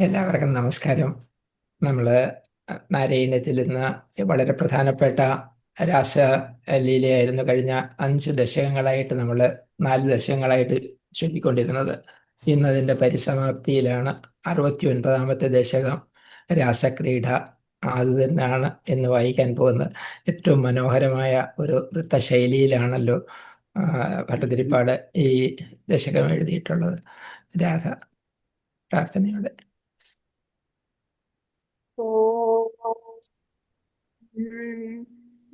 എല്ലാവർക്കും നമസ്കാരം. നമ്മൾ നാരായണത്തിൽ നിന്ന് വളരെ പ്രധാനപ്പെട്ട രാസ ലീലയായിരുന്നു കഴിഞ്ഞ അഞ്ച് ദശകങ്ങളായിട്ട് നമ്മൾ നാല് ദശകങ്ങളായിട്ട് ചൊല്ലിക്കൊണ്ടിരുന്നത് ഇന്നതിന്റെ പരിസമാപ്തിയിലാണ് അറുപത്തി ഒൻപതാമത്തെ ദശകം രാസക്രീഡ. അത് തന്നെയാണ് എന്ന് വായിക്കാൻ പോകുന്നത്. ഏറ്റവും മനോഹരമായ ഒരു വൃത്തശൈലിയിലാണല്ലോ ഭട്ടതിരിപ്പാട് ഈ ദശകം എഴുതിയിട്ടുള്ളത്. രാധ പ്രാർത്ഥനയോടെ.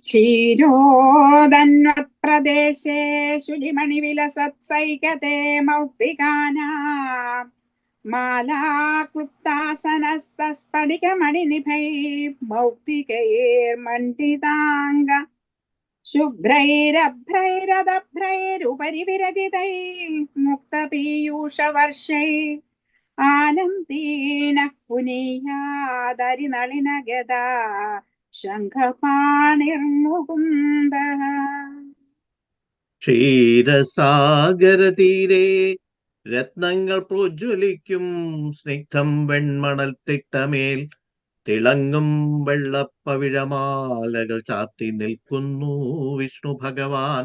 ക്ഷീരോദന്വത്പ്രദേശേ ശുചിമണിവിലസത്സൈകതേ മൗക്തികാനാ മാലാക്ലുപ്താസനസ്തസ്ഫടികമണിനിഭൈ മൗക്തികൈർമണ്ഡിതാംഗ ശുഭ്രൈരഭ്രൈരദഭ്രൈരുപരി വിരചിതൈ മുക്തപീയൂഷവർഷൈ ആനന്ദീന പുനീയാദരിനളിന ഗദാ ശംഖപാണിർമുകുന്ദ. ക്ഷീരസാഗരതീരെ രത്നങ്ങൾ പ്രോജ്വലിക്കും സ്നിഗ്ധം വെൺമണൽ തിട്ടമേൽ തിളങ്ങും വെള്ളപ്പവിഴമാലകൾ ചാർത്തി നിൽക്കുന്നു വിഷ്ണു ഭഗവാൻ.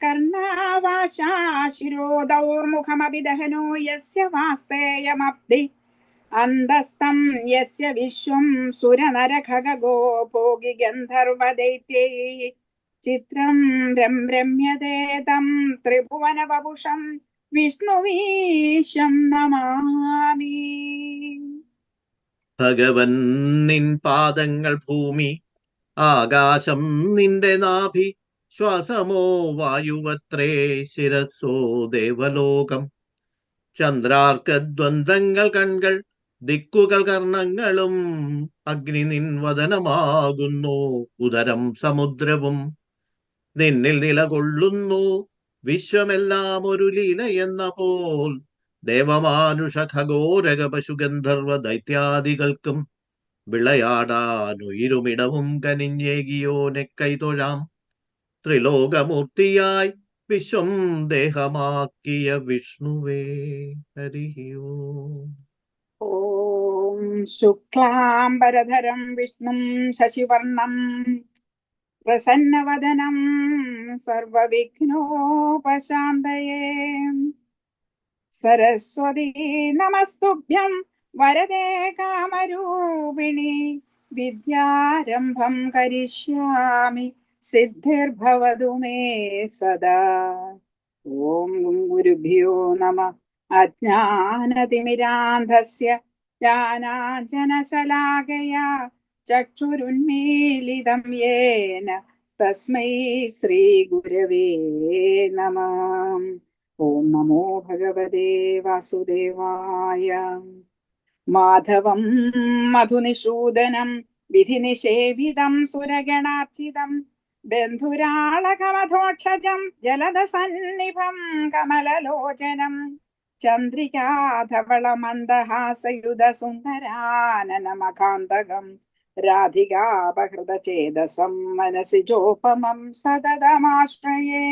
നേത്രേ കർണാവാശാശിരോദൗർമുഖമപി ദഹനോ യസ്യ വാസ്തേയമബ്ധി അന്തസ്തം യസ്യ വിശ്വം സുരനരഖഗോ ഭോഗി ഗന്ധർവദൈത്യൈ ചിത്രം രമ്യതേ തം ത്രിഭുവനവപുഷം വിഷ്ണുവീശം നമാമി. ഭഗവൻ നിൻ പാദങ്ങൾ ഭൂമി ആകാശം നിന്റെ നാഭി ശ്വാസമോ വായുവത്രേ ശിരസോ ദേവലോകം. ചന്ദ്രാർക്കദ്വന്ദ്ങ്ങൾ കൺകൾ ദിക്കുകൾ കർണങ്ങളും അഗ്നി നിൻവദനമാകുന്നു ഉദരം സമുദ്രവും. നിന്നിൽ നിലകൊള്ളുന്നു വിശ്വമെല്ലാം ഒരു ലീല എന്ന പോൽ. ദേവമാനുഷ ഖഗോരക പശുഗന്ധർവ ദൈത്യാദികൾക്കും വിളയാടാനുയിരുമിടവും കനിഞ്ഞേകിയോനെ കൈതൊഴാം ത്രിലോകമൂർത്തിയായി വിശ്വം ദേഹമാക്കിയ വിഷ്ണുവേ ഹരിയോ ഓം ശുക്ലാംബരധരം വിഷ്ണും ശശിവർണം പ്രസന്നവദനം സർവവിഘ്നോപശാന്തയേ. സരസ്വതീ നമസ്തുഭ്യം വരദേ കാമരൂപിണി വിദ്യാരംഭം കരിഷ്യാമി. സിദ്ധിർഭവതു മേ സദാ ഓം ഗുരുഭ്യോ നമ അജ്ഞാനതിമിരാന്ധസ്യ ജ്ഞാനാഞ്ജനശലാകയാ ചക്ഷുരുന്മീലിതം യേന തസ്മൈ ശ്രീഗുരവേ നമ ഓം നമോ भगवते വാസുദേവായ മാധവം മധുനിഷൂദനം വിധിനിഷേവിതം സുരഗണാർച്ചിതം ബന്ധുരാളകമധോക്ഷജം ജലദസന്നിഭം കമലലോചനം ചന്ദ്രികാധവളമന്ദഹാസയുധസുന്ദരാനനമകാന്തകം രാധികാപഹൃതചേതസം മനസി ജോപമം സതതമാശ്രയേ.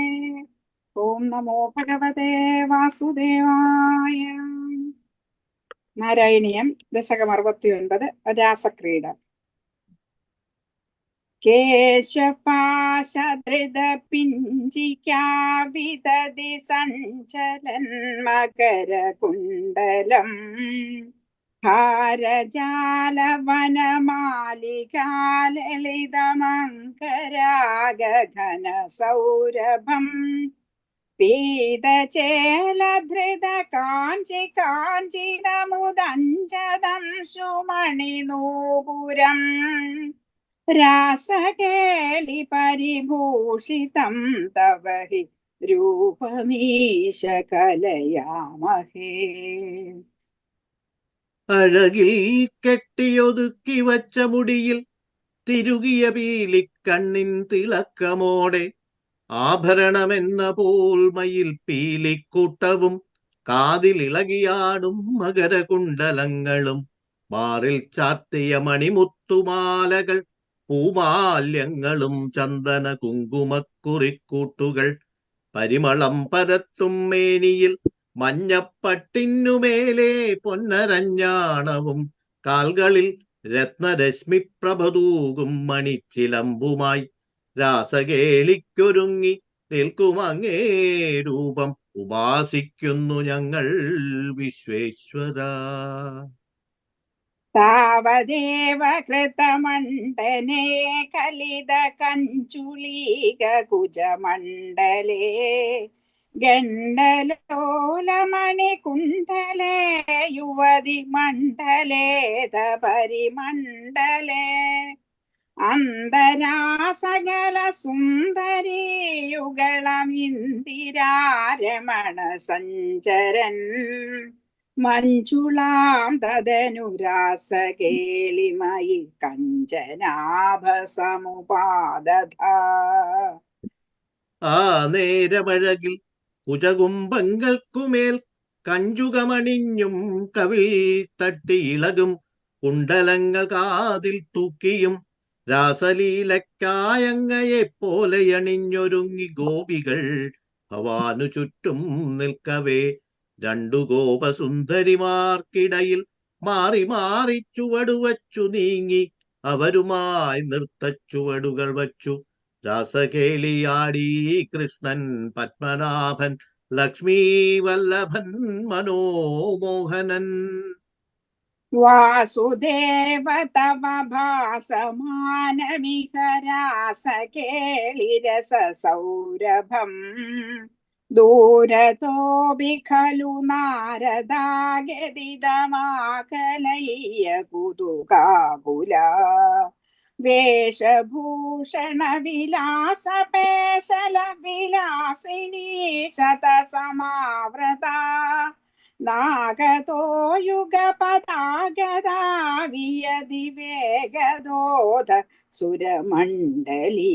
ഓം നമോ ഭഗവതേ വാസുദേവായ. നാരായണീയം ദശകം അറുപത്തിയൊൻപത് രാസക്രീഡ. കേശപാശധൃതപിഞ്ചികാവിതതി സഞ്ചലൻ മകരകുണ്ടലം ഹാരജാലവനമാലികാലളിതമങ്കരാഗഘന സൗരഭം പീതചേലധൃത കാഞ്ചി കാഞ്ചിതമുദഞ്ചതം സുമണിനൂപുരം. രാസകേളി പരിഭൂഷിതം തവഹി അഴകിൽ കെട്ടിയൊതുക്കി വച്ച മുടിയിൽ തിരുകിയ പീലിക്കണ്ണിൻ തിളക്കമോടെ ആഭരണമെന്ന പോൽമയിൽ പീലിക്കൂട്ടവും കാതിലിളകിയാടും മകരകുണ്ടലങ്ങളും. മാറിൽ ചാർത്തിയ മണിമുത്തുമാലകൾ പൂമാല്യങ്ങളും ചന്ദന കുങ്കുമക്കുറിക്കൂട്ടുകൾ പരിമളം പരത്തും മേനിയിൽ മഞ്ഞപ്പട്ടിന്നുമേലെ പൊന്നരഞ്ഞാണവും കാൽകളിൽ രത്നരശ്മി പ്രഭതൂകും മണിച്ചിലമ്പുമായി രാസകേളിക്കൊരുങ്ങി നിൽക്കുമങ്ങേ രൂപം ഉപാസിക്കുന്നു ഞങ്ങൾ വിശ്വേശ്വര. താവദേവ കൃതമണ്ഡനെ കലിത കഞ്ചുളീക കുജമണ്ഡലേ. യുവതി മണ്ഡലേത അന്തരാസകല സുന്ദരീയുഗളം ഇന്ദിരാരമണ സഞ്ചരൻ. മഞ്ജുളാം തദനുരാസകേളിമയി കഞ്ചനാഭസമുപാദധ. ആ നേരമഴകിൽ കുജകുംഭങ്ങൾക്കുമേൽ കഞ്ചുകമണിഞ്ഞും കവിൾ തട്ടിയിളകും കുണ്ടലങ്ങൾ കാതിൽ തൂക്കിയും രാസലീലക്കായങ്ങയെ പോലെ അണിഞ്ഞൊരുങ്ങി ഗോപികൾ ഭവാനു ചുറ്റും നിൽക്കവേ രണ്ടു ഗോപസുന്ദരിമാർക്കിടയിൽ മാറി മാറി ചുവടുവച്ചു നീങ്ങി അവരുമായി നൃത്തച്ചുവടുകൾ വച്ചു. രാസകേളിയാടി കൃഷ്ണൻ പത്മനാഭൻ ലക്ഷ്മീ വല്ലഭൻ മനോമോഹനൻ. വാസുദേവ തവ സൗരഭം ദൂരതോപി ഖലു നാരദാഗതിതമാകലയ്യ കുതുകാകുല വേഷഭൂഷണ വിലാസ പേശല വിലാസിനി ശത നാഗതോ യുഗപതാഗതാവിയതി വേഗദോധ സുരമണ്ഡലീ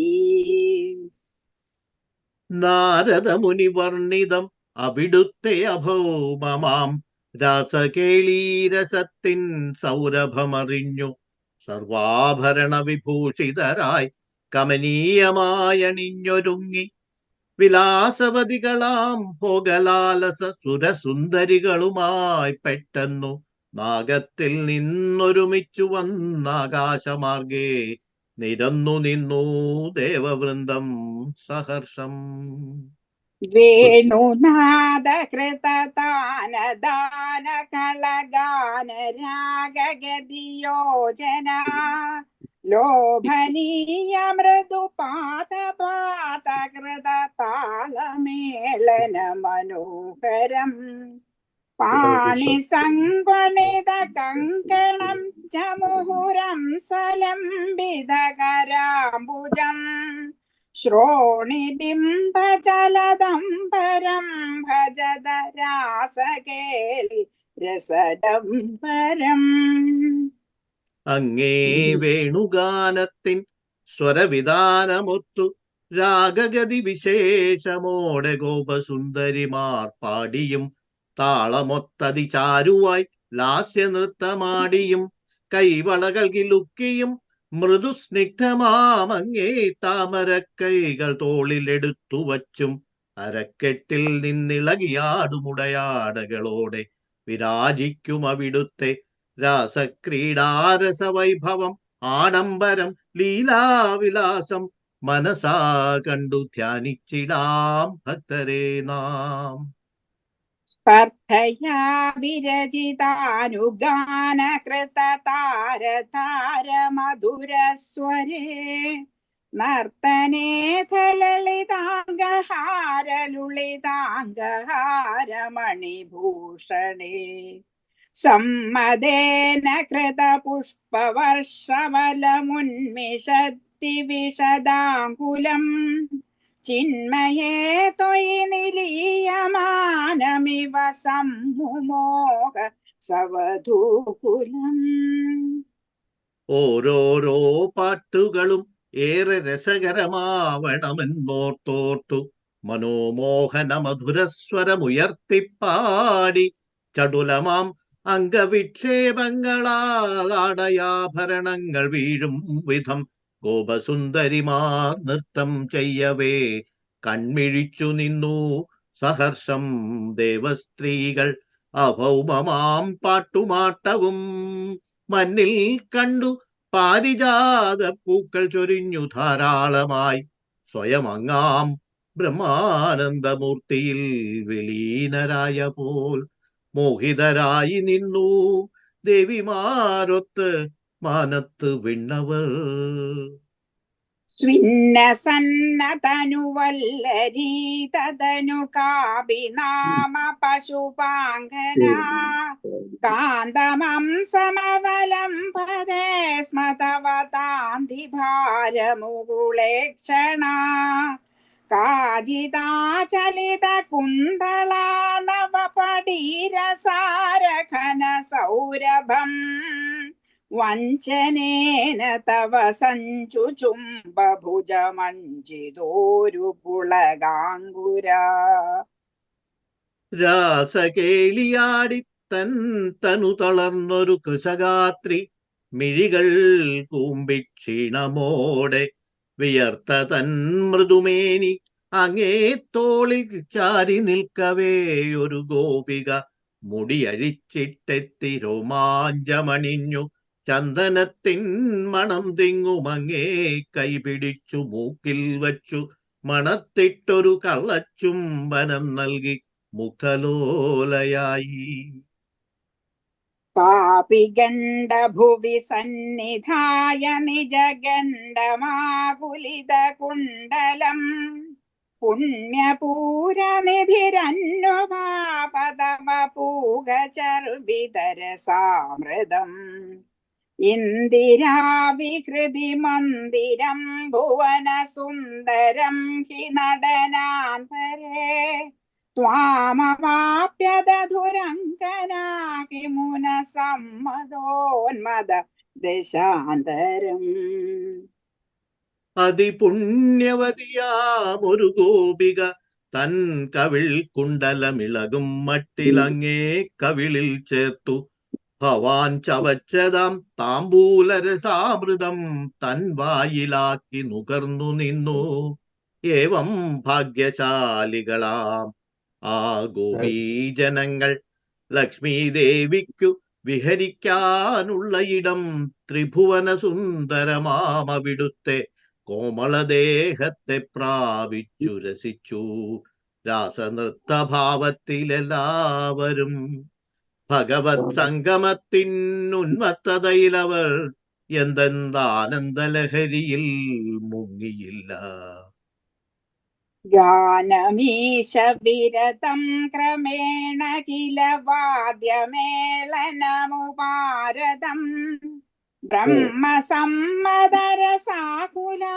നാരദമുനി വർണിതം അവിടുത്തെ അഭൗമമാം. രാസകേളീരസത്തിൻ സൗരഭമറിഞ്ഞു. സർവാഭരണ വിഭൂഷിതരായി കമനീയമായണിഞ്ഞൊരുങ്ങി. വിലാസവതികളാം ഭോഗലാലസ സുരസുന്ദരികളുമായി പെട്ടെന്നു നാഗത്തിൽ നിന്നൊരുമിച്ചു വന്നാകാശമാർഗേ നിരന്നു നിന്നു ദേവവൃന്ദം സഹർഷം. വേണുനാദ കൃതദാന കളഗാന രാഗഗതിയോജന ലോഭനീയ മൃദു പാത പാത കൃത താളമേളന മനോഹരം പാണി സംഗണിത കങ്കണം ച മുഹുരം സലംബിതകരാംബുജം ശ്രോണിബിംബജലദംബരം ഭജത രാസകേളി പരം അങ്ങേ വേണുഗാനത്തിൻ സ്വരവിധാനമൊത്തു രാഗഗതി വിശേഷമോടെ ഗോപസുന്ദരിമാർ പാടിയും താളമൊത്തതി ചാരുവായി ലാസ്യനൃത്തമാടിയും കിലുക്കിയും മൃദുസ്നിഗ്ധമാമങ്ങേ താമരക്കൈകൾ തോളിലെടുത്തു വച്ചും അരക്കെട്ടിൽ നിന്നിളകിയാടുമുടയാടകളോടെ വിരാജിക്കും അവിടുത്തെ രാസക്രീഡാരസ വൈഭവം ആഡംബരം ലീലാവിലാസം മനസാ കണ്ടു ധ്യാനിച്ചിടാം ഭക്തരേ നാം. സ്പർദ്ധയാ വിരചിതാനുഗാനകൃത താര താര മധുരസ്വരേ നർത്തനേ ലളിതാംഗഹാരലുളിതാംഗഹാരമണിഭൂഷണേ സമ്മദേന കൃത പുഷ്പവർഷവലമുന്മിഷത്തി വിശദാങ്കുലം ചിന്മയേ ത്വയി നിലീയമാനമിവ സമ്മുമോഹ സവധൂകുലം. ഓരോരോ പാട്ടുകളും ഏറെ രസകരമാവണമെന്നോർത്തോർത്തു മനോമോഹന മധുരസ്വരമുയർത്തിപ്പാടി ചടുലമാം അംഗവിക്ഷേപങ്ങളാടയാഭരണങ്ങൾ വീഴും വിധം ഗോപസുന്ദരിമാർ നൃത്തം ചെയ്യവേ. കൺമിഴിച്ചു നിന്നു സഹർഷം ദേവസ്ത്രീകൾ. അഭൗമമാം പാട്ടുമാട്ടവും മണ്ണിൽ കണ്ടു പാരിജാത പൂക്കൾ ചൊരിഞ്ഞു ധാരാളമായി. സ്വയം അങ്ങാം ബ്രഹ്മാനന്ദമൂർത്തിയിൽ വിലീനരായ പോൽ മോഹിതരായി നിന്നു. ദേവിമാരൊത്ത് മാനത്ത് വിണ്ണവർ സ്വിന്നസന്നതനുവല്ലരീ തദനു കാപിനാമ പശുപാങ്കന. കാന്തമം സമവലം പദേ സ്മതവതാന്തി ഭാരമുകുളേക്ഷണ കാജിതാചലിത കുണ്ടളാ നവപടീരസാരഘന സൗരഭം വഞ്ചനേന തവ സഞ്ചുചുംബഭുജമഞ്ചിതോരു പുളകാങ്കുര. രാസകേളിയാടി തൻ തനു തളർന്നൊരു കൃഷകാത്രി മിഴികൾ കൂമ്പിക്ഷീണമോടെ വിയർത്ത തൻ മൃദുമേനി അങ്ങേ തോളിൽ ചാരി നിൽക്കവേ ഒരു ഗോപിക മുടിയഴിച്ചിട്ടെത്തി രോമാഞ്ചമണിഞ്ഞു ചന്ദനത്തിൻ മണം തിങ്ങുമങ്ങേ കൈപിടിച്ചു മൂക്കിൽ വച്ചു. മണത്തിട്ടൊരു കള്ളച്ചുംബനം നൽകി മുഖലോലയായി. കാപി ഗണ്ഡഭുവി സന്നിധായ നിജഗണ്ഡമാകുലിത കുണ്ടലം ചർവിതര പൂഗചർവിതരസാമൃതം ഇന്ദിരാവിഹൃതി മന്ദിരം ഭുവന സുന്ദരം ഹി നടനാന്തരേ. ത്വാമവാപ്യതധുരങ്കനാ സമ്മതോന്മത ദശാന്തരം. അതിപുണ്യവതിയാമൊരു ഗോപിക തൻ കവിൾ കുണ്ടലമിളകും മട്ടിലങ്ങേ കവിളിൽ ചേർത്തു. ഭവാൻ ചവച്ചതാം തൻ വായിലാക്കി നുകർന്നു നിന്നു. ഏവം ഭാഗ്യശാലികളാം. ആ ഗോപീജനങ്ങൾ ലക്ഷ്മീദേവിക്കു വിഹരിക്കാനുള്ള ഇടം ത്രിഭുവന സുന്ദരമാമവിടുത്തെ കോമളദേഹത്തെ പ്രാപിച്ചു രസിച്ചു. രാസനൃത്തഭാവത്തിലെല്ലാവരും ഭഗവത് സംഗമത്തിനുന്മത്തതയിലവർ എന്തെന്താനന്ദലഹരിയിൽ മുങ്ങിയില്ല. ഗാനമീശ വിരതം ക്രമേണ കില വാദ്യമേളനമുപാരതം ബ്രഹ്മസമ്മതരസാകുലാ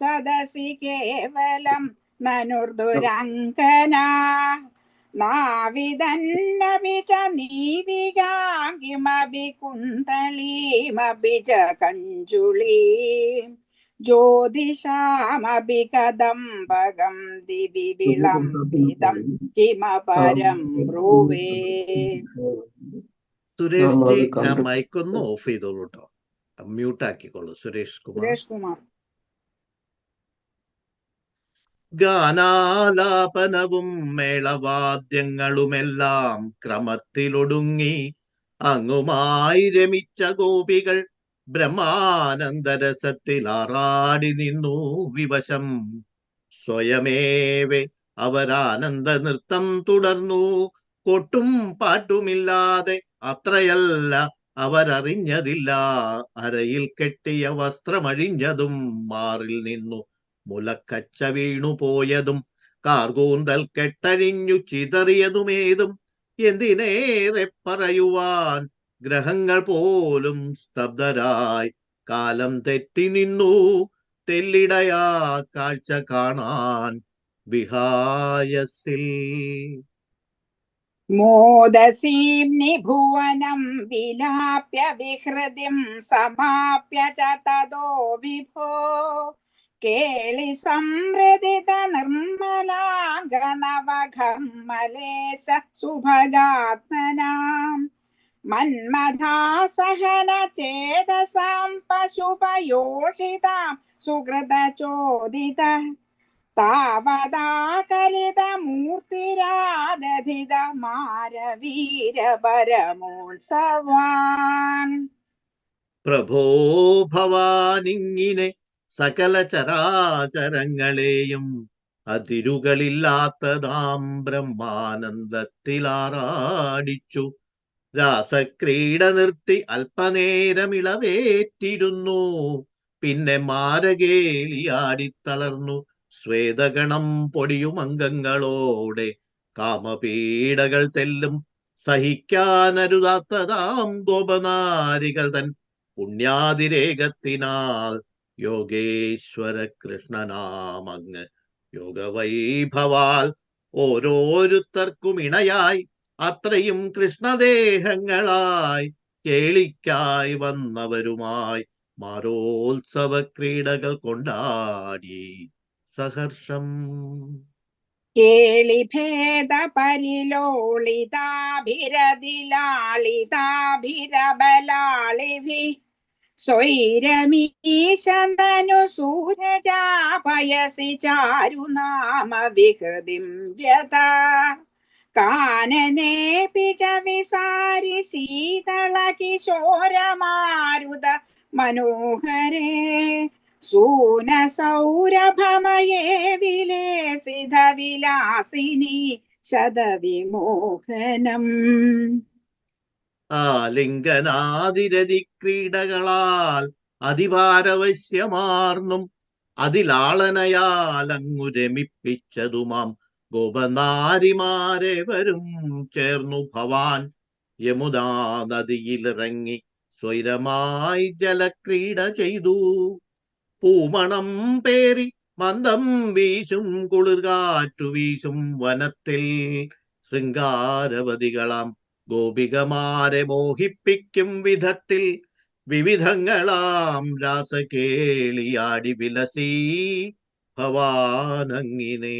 സദസി കേവലം നനുർദുരങ്കന നാവിദന്നപി ച നീവികാ കിമപി കുന്തളീമപി ച കഞ്ചുളീം ജ്യോതിഷാമപി കദംബകം ദിവി വിളംബിതം കിമപരം ബ്രൂവേ. സുരേഷ് ആ, ജി അത് കണ്ടു. മൈക്ക് ഒന്ന് ഓഫ് ചെയ്തോളൂ കേട്ടോ മ്യൂട്ട് ആക്കിക്കോളൂ. സുരേഷ് കുമാർ. സുരേഷ് കുമാർ. ഗാനാലാപനവും മേളവാദ്യങ്ങളുമെല്ലാം ക്രമത്തിലൊടുങ്ങി. അങ്ങുമായി രമിച്ച ഗോപികൾ ബ്രഹ്മാനന്ദരസത്തിൽ ആറാടി നിന്നു. വിവശം സ്വയമേവെ അവരാനന്ദ നൃത്തം തുടർന്നു. കൊട്ടും പാട്ടുമില്ലാതെ അത്രയല്ല അവരറിഞ്ഞതില്ല. അരയിൽ കെട്ടിയ വസ്ത്രമഴിഞ്ഞതും മാറിൽ നിന്നു. മുലക്കച്ച വീണു പോയതും കാർകൂന്തൽ കെട്ടഴിഞ്ഞു ചിതറിയതുമേതും എന്തിനേറെ പറയുവാൻ ഗ്രഹങ്ങൾ പോലും സ്തബ്ധരായി കാലം തെറ്റി നിന്നു തെല്ലിടയാ കാഴ്ച കാണാൻ വിഹായസിൽ मोदसीम्नि भुवनं विलाप्य विहृदिं समाप्य च ततो विभो ಕೇಳಿ ಸಂಭ್ರದಿತ ನಿರ್ಮಲಾಂಗನವಘಮ್ಮಲೇಶ ಶುಭಗಾತ್ಮನ ಮನ್ಮಧಾ ಸಹನ ಚೇದಸಾಂ ಪಶುಪಯೋಷಿತ ಸುಗೃತ ಚೋದಿತ ತಾವದಾ ಕಲಿತ ಮೂರ್ತಿರಾದಧಿತ ಮಾರವೀರ ಪರಮೋತ್ಸವಾನ್ ಪ್ರಭೋ ಭವಾನಿಂಗಿನೇ സകല ചരാചരങ്ങളെയും അതിരുകളില്ലാത്തതാം ബ്രഹ്മാനന്ദത്തിലാറാടിച്ചു. രാസക്രീഡ നിർത്തി അല്പനേരമിളവേറ്റിരുന്നു പിന്നെ മാരകേളിയാടിത്തളർന്നു. ശ്വേതഗണം പൊടിയും അംഗങ്ങളോടെ കാമപീഡകൾ തെല്ലും. സഹിക്കാനരുതാത്തതാം ഗോപനാരികൾ തൻ പുണ്യാതിരേകത്തിനാൽ യോഗേശ്വര കൃഷ്ണനാമങ്ങ് യോഗവൈഭവാൽ ഓരോരുത്തർക്കും ഇണയായി അത്രയും കൃഷ്ണദേഹങ്ങളായി കേളിക്കായി വന്നവരുമായി മാരോത്സവ ക്രീഡകൾ കൊണ്ടാടി. സഹർഷം. കേളിഭേദ പരിലോളിതാഭിരതിലാളിതാഭിരബലാളിഭി സ്വൈരമീശന്തനു സൂരജാപയസി ചാരുനാമ വിഹൃതിം വ്യത കാനനേപി ച വിസാരി ശീതള കിശോരമാരുത മനോഹരേ. സൂന സൗരഭമയേ വിലേസിത വിലാസിനി ശതവിമോഹനം. ആലിംഗനാതിരതി ക്രീഡകളാൽ അതിഭാരവശ്യമാർന്നും അതിലാളനയാൽ അങ്ങു രമിപ്പിച്ചതുമാം ഗോപനാരിമാരെ വരും ചേർന്നു ഭവാൻ യമുനാ നദിയിലിറങ്ങി സ്വൈരമായി ജലക്രീഡ ചെയ്തു. പൂമണം പേറി മന്ദം വീശും കുളിർകാറ്റു വീശും വനത്തിൽ ശൃംഗാരവതികളാം ഗോപികമാരെ മോഹിപ്പിക്കും വിധത്തിൽ വിവിധങ്ങളാം രാസകേളിയാടി വിലസി ഭവാനങ്ങിനെ.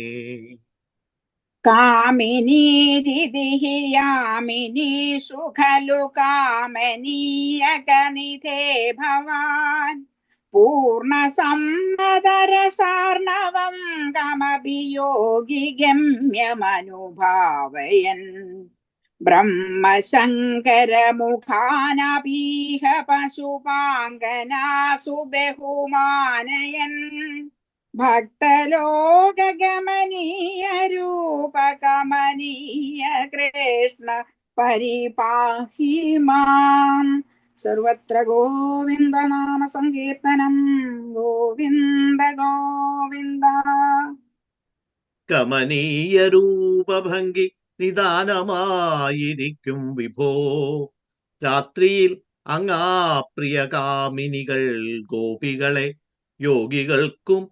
കാമിനീരിതിഹി സുഖലു ഖലു കാമനീയകനിധേ ഭവാൻ. പൂർണസമ്മതരസാർണവം കമപി യോഗി ഗമ്യമനുഭാവയൻ. ബ്രഹ്മശങ്കരമുഖാനപീഹ പശുപാങ്കനാസു ബഹുമാനയൻ ഭക്തലോകഗമനീയ രൂപകമനീയ കൃഷ്ണ പരിപാഹി മാം സർവത്ര ഗോവിന്ദ നാമ സങ്കീർത്തനം ഗോവിന്ദ ഗോവിന്ദ കമനീയ രൂപഭംഗി നിദാനമായിരിക്കും വിഭോ. രാത്രിയിൽ അങ്ങാ പ്രിയകാമിനികൾ ഗോപികളെ യോഗികൾക്കും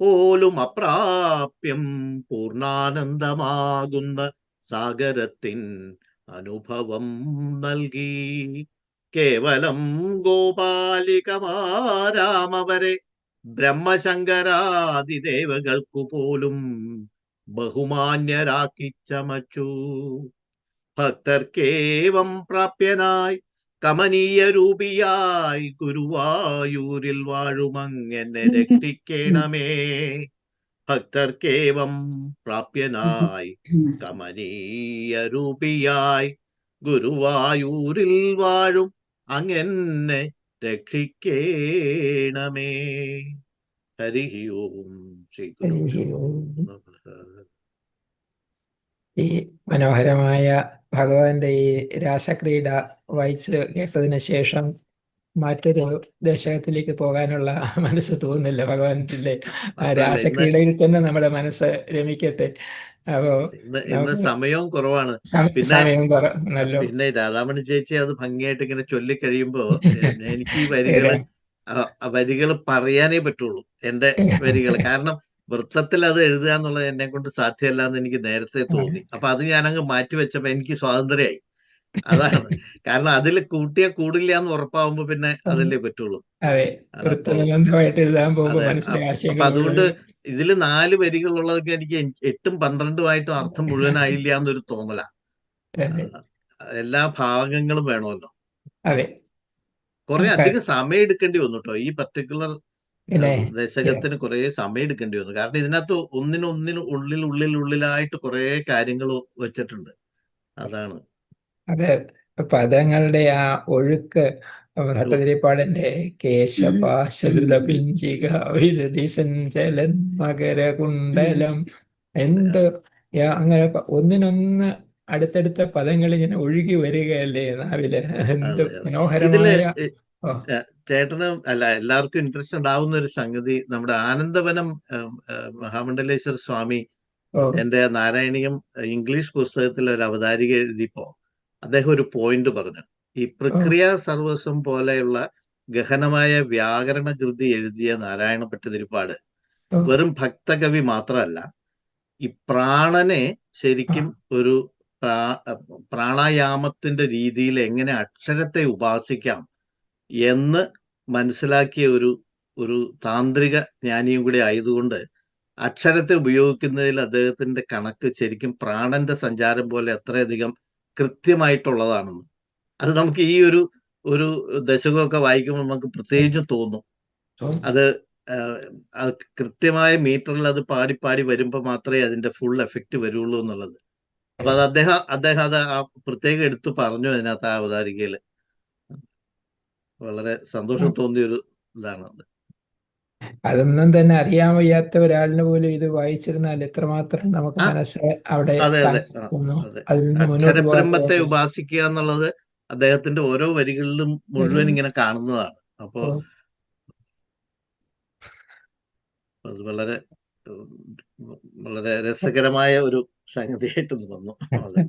പോലും അപ്രാപ്യം പൂർണാനന്ദമാകുന്ന സാഗരത്തിൻ അനുഭവം നൽകി. കേവലം ഗോപാലികമാരാമവരെ ബ്രഹ്മശങ്കരാദിദേവകൾക്കു പോലും ബഹുമാന്യരാക്കി ചമച്ചു. ഭക്തർക്കേവം പ്രാപ്യനായി കമനീയ രൂപിയായി ഗുരുവായൂരിൽ വാഴുമങ്ങനെ രക്ഷിക്കണമേ. ഭക്തർക്കേവം പ്രാപ്യനായി കമനീയ രൂപിയായി ഗുരുവായൂരിൽ വാഴും അങ്ങനെ രക്ഷിക്കേണമേ. ഹരി ഓം ശ്രീ ഗുരു ഈ മനോഹരമായ ഭഗവാന്റെ ഈ രാസക്രീഡ വായിച്ച് കേട്ടതിന് ശേഷം മറ്റൊരു ദശകത്തിലേക്ക് പോകാനുള്ള മനസ്സ് തോന്നുന്നില്ല ഭഗവാന്റെ ആ രാസക്രീഡയിൽ തന്നെ നമ്മുടെ മനസ്സ് രമിക്കട്ടെ. അപ്പോ സമയവും കുറവാണ്. സമയം നല്ല. പിന്നെ രാധാമണി ചേച്ചി അത് ഭംഗിയായിട്ട് ഇങ്ങനെ ചൊല്ലിക്കഴിയുമ്പോ എനിക്ക് ഈ വരികൾ ആ പറയാനേ പറ്റുള്ളൂ. എന്റെ വരികൾ കാരണം വൃത്തത്തിൽ അത് എഴുതുക എന്നുള്ളത് എന്നെ കൊണ്ട് സാധ്യമല്ല എന്ന് എനിക്ക് നേരത്തെ തോന്നി. അപ്പൊ അത് ഞാൻ അങ്ങ് മാറ്റി വെച്ചപ്പോ എനിക്ക് സ്വാതന്ത്ര്യമായി. അതാണ്. കാരണം അതിൽ കൂട്ടിയ കൂടില്ല എന്ന് ഉറപ്പാവുമ്പോ പിന്നെ അതല്ലേ പറ്റുള്ളൂ. അപ്പൊ അതുകൊണ്ട് ഇതിൽ നാല് വരികളുള്ളതൊക്കെ എനിക്ക് എട്ടും പന്ത്രണ്ടുമായിട്ടും അർത്ഥം മുഴുവനായില്ല എന്നൊരു തോന്നല. എല്ലാ ഭാഗങ്ങളും വേണമല്ലോ. അതെ. കുറെ അധികം സമയം എടുക്കേണ്ടി വന്നു കേട്ടോ ഈ പർട്ടിക്കുലർ ദശകത്തിന് കുറെ സമയം എടുക്കേണ്ടി വന്നു. കാരണം ഇതിനകത്ത് ഒന്നിനൊന്നിന് ഉള്ളിൽ ഉള്ളിൽ ഉള്ളിലായിട്ട് കുറെ കാര്യങ്ങൾ വെച്ചിട്ടുണ്ട്. അതാണ്. അതെ. പദങ്ങളുടെ ആ ഒഴുക്ക് ഭട്ടതിരിപ്പാടിന്റെ കേശപാശരിത മകര കുണ്ടലം മകരകുണ്ടലം എന്ത്? അങ്ങനെ ഒന്നിനൊന്ന് അടുത്തടുത്ത പദങ്ങൾ ഇങ്ങനെ ഒഴുകി വരികയല്ലേ നാവിൽ? എന്ത് മനോഹരമായ ചേട്ടന് അല്ല എല്ലാവർക്കും ഇൻട്രസ്റ്റ് ഉണ്ടാവുന്ന ഒരു സംഗതി നമ്മുടെ ആനന്ദവനം മഹാമണ്ഡലേശ്വര സ്വാമി എന്റെ നാരായണീയം ഇംഗ്ലീഷ് പുസ്തകത്തിൽ ഒരു അവതാരിക എഴുതിയപ്പോ അദ്ദേഹം ഒരു പോയിന്റ് പറഞ്ഞു. ഈ പ്രക്രിയ സർവസ്വം പോലെയുള്ള ഗഹനമായ വ്യാകരണ കൃതി എഴുതിയ നാരായണ ഭട്ടതിരിപ്പാട്. വെറും ഭക്തകവി മാത്രമല്ല ഈ പ്രാണനെ ശരിക്കും ഒരു പ്രാ- പ്രാണായാമത്തിന്റെ രീതിയിൽ എങ്ങനെ അക്ഷരത്തെ ഉപാസിക്കാം എന്ന് മനസ്സിലാക്കിയ ഒരു ഒരു താന്ത്രിക ജ്ഞാനിയും കൂടി ആയതുകൊണ്ട് അക്ഷരത്തെ ഉപയോഗിക്കുന്നതിൽ അദ്ദേഹത്തിന്റെ കണക്ക് ശരിക്കും പ്രാണന്റെ സഞ്ചാരം പോലെ അത്രയധികം കൃത്യമായിട്ടുള്ളതാണെന്ന്. അത് നമുക്ക് ഈ ഒരു ഒരു ദശകമൊക്കെ വായിക്കുമ്പോൾ നമുക്ക് പ്രത്യേകിച്ചും തോന്നും. അത് കൃത്യമായ മീറ്ററിൽ അത് പാടി പാടി വരുമ്പോൾ മാത്രമേ അതിന്റെ ഫുൾ എഫക്റ്റ് വരുള്ളൂ എന്നുള്ളത്. അപ്പൊ അത് അദ്ദേഹം അദ്ദേഹം അത് ആ പ്രത്യേകം എടുത്തു പറഞ്ഞു അതിനകത്ത് ആ അവതാരികയിൽ വളരെ സന്തോഷം തോന്നിയ ഒരു ഇതാണ് അത്. അതൊന്നും തന്നെ അറിയാൻ വയ്യാത്ത ഒരാളിന് പോലും ഇത് വായിച്ചിരുന്നാൽ എത്രമാത്രം നമുക്ക് മനസ്സ് അവിടെ അക്ഷരബ്രഹ്മത്തെ ഉപാസിക്കുക എന്നുള്ളത് അദ്ദേഹത്തിന്റെ ഓരോ വരികളിലും മുഴുവൻ ഇങ്ങനെ കാണുന്നതാണ്. അപ്പോ അത് വളരെ വളരെ രസകരമായ ഒരു സംഗതിയായിട്ട് തോന്നുന്നു അതെ.